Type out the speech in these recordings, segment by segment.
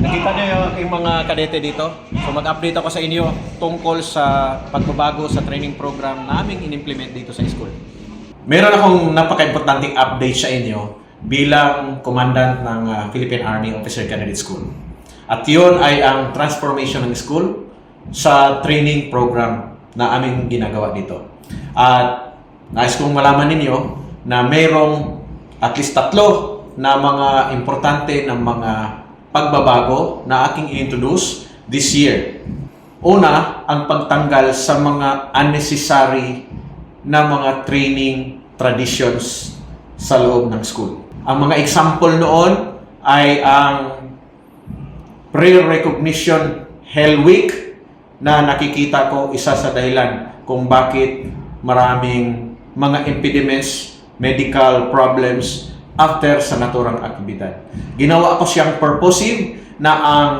Nakita niyo yung, mga kadete dito? So mag-update ako sa inyo tungkol sa pagbabago sa training program naming in-implement dito sa school. Meron akong napaka-importanting update sa inyo bilang commandant ng uh, Philippine Army Officer Candidate School. At yun ay ang transformation ng school sa training program na aming ginagawa dito. At nais kong malaman ninyo na mayroong at least tatlo na mga importante ng mga pagbabago na aking introduce this year. Una, ang pagtanggal sa mga unnecessary na mga training traditions sa loob ng school. Ang mga example noon ay ang pre-recognition Hell Week na nakikita ko isa sa dahilan kung bakit maraming mga impediments, medical problems after sa naturang aktibidad. Ginawa ko siyang purposive na ang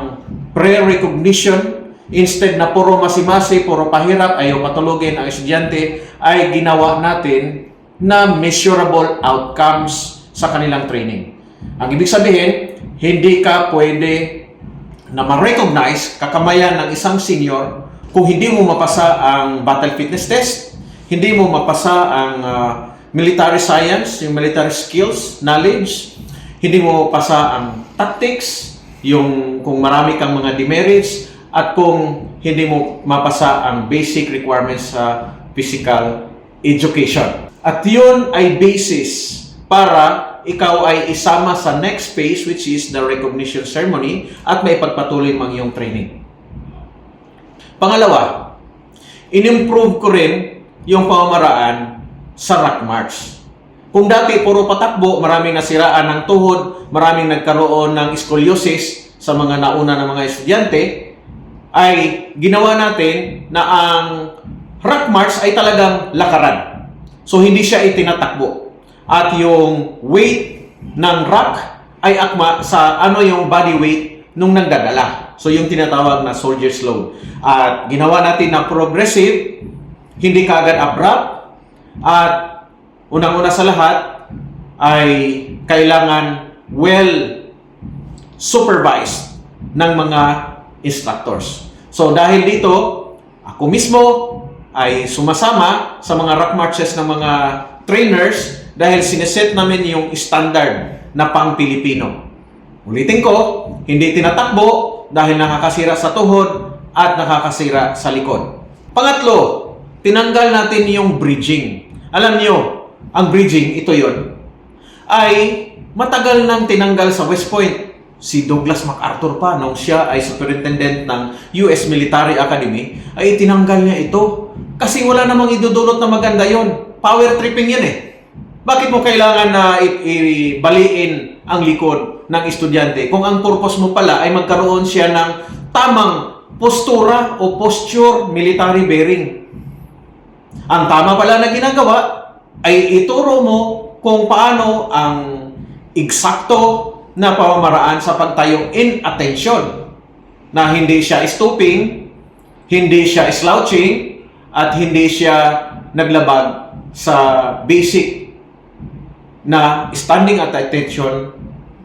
pre-recognition instead na puro masimasi, puro pahirap, ayaw patulogin ang estudyante, ay ginawa natin na measurable outcomes sa kanilang training. Ang ibig sabihin, hindi ka pwede na ma-recognize kakamayan ng isang senior kung hindi mo mapasa ang battle fitness test, hindi mo mapasa ang ah, military science, yung military skills, knowledge, hindi mo mapasa ang tactics, yung kung marami kang mga demerits, at kung hindi mo mapasa ang basic requirements sa physical education. At yun ay basis para ikaw ay isama sa next phase which is the recognition ceremony at may pagpatuloy mang iyong training. Pangalawa, in-improve ko rin yung pamamaraan sa rock march. Kung dati puro patakbo, maraming nasiraan ng tuhod, maraming nagkaroon ng scoliosis sa mga nauna ng mga estudyante, ay ginawa natin na ang rock march ay talagang lakaran. So hindi siya itinatakbo. At yung weight ng rock ay akma sa ano yung body weight nung nagdadala. So yung tinatawag na soldier's load. At ginawa natin na progressive, hindi kaagad abrupt, at unang-una sa lahat ay kailangan well supervised ng mga instructors. So dahil dito, ako mismo ay sumasama sa mga rock marches ng mga trainers dahil sineset namin yung standard na pang Pilipino. Ulitin ko, hindi tinatakbo dahil nakakasira sa tuhod at nakakasira sa likod. Pangatlo, tinanggal natin yung bridging. Alam nyo, ang bridging, ito yon ay matagal nang tinanggal sa West Point. Si Douglas MacArthur pa, nung siya ay superintendent ng US Military Academy, ay tinanggal niya ito. Kasi wala namang idudulot na maganda yon. Power tripping yan eh. Bakit mo kailangan na ibaliin ang likod ng estudyante kung ang purpose mo pala ay magkaroon siya ng tamang postura o posture military bearing? Ang tama pala na ginagawa ay ituro mo kung paano ang eksakto na pamamaraan sa pagtayo in attention na hindi siya stooping, hindi siya slouching, at hindi siya naglabag sa basic na standing at attention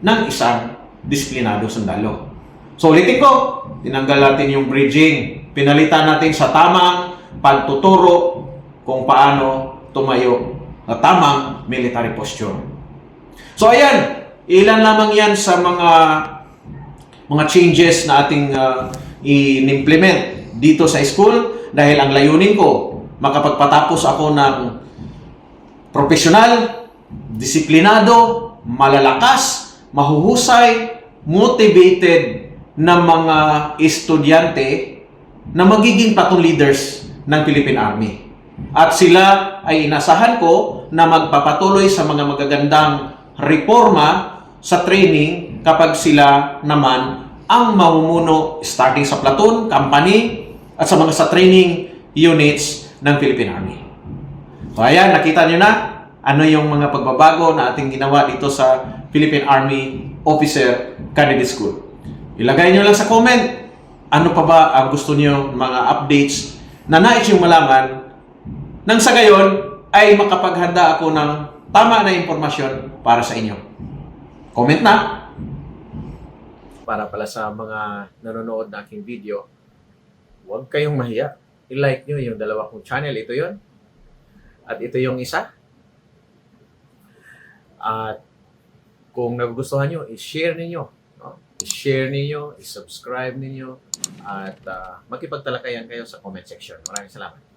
ng isang disiplinado sundalo. So ulitin ko, tinanggal natin yung bridging, pinalitan natin sa tamang pagtuturo kung paano tumayo na tamang military posture. So ayan, ilan lamang yan sa mga mga changes na ating uh, in-implement dito sa school dahil ang layunin ko, makapagpatapos ako ng profesional, disiplinado, malalakas, mahuhusay, motivated na mga estudyante na magiging patong leaders ng Philippine Army. At sila ay inasahan ko na magpapatuloy sa mga magagandang reforma sa training kapag sila naman ang mamumuno starting sa platoon, company, at sa mga sa training units ng Philippine Army. So ayan, nakita nyo na ano yung mga pagbabago na ating ginawa dito sa Philippine Army Officer Candidate School. Ilagay nyo lang sa comment ano pa ba ang gusto nyo mga updates na nais yung malaman nang sa gayon ay makapaghanda ako ng tama na impormasyon para sa inyo. Comment na! para pala sa mga nanonood na aking video, huwag kayong mahiya. I-like nyo yung dalawa kong channel. Ito yon At ito yung isa. At kung nagugustuhan nyo, i-share ninyo. No? I-share ninyo, i-subscribe ninyo, at uh, makipagtalakayan kayo sa comment section. Maraming salamat.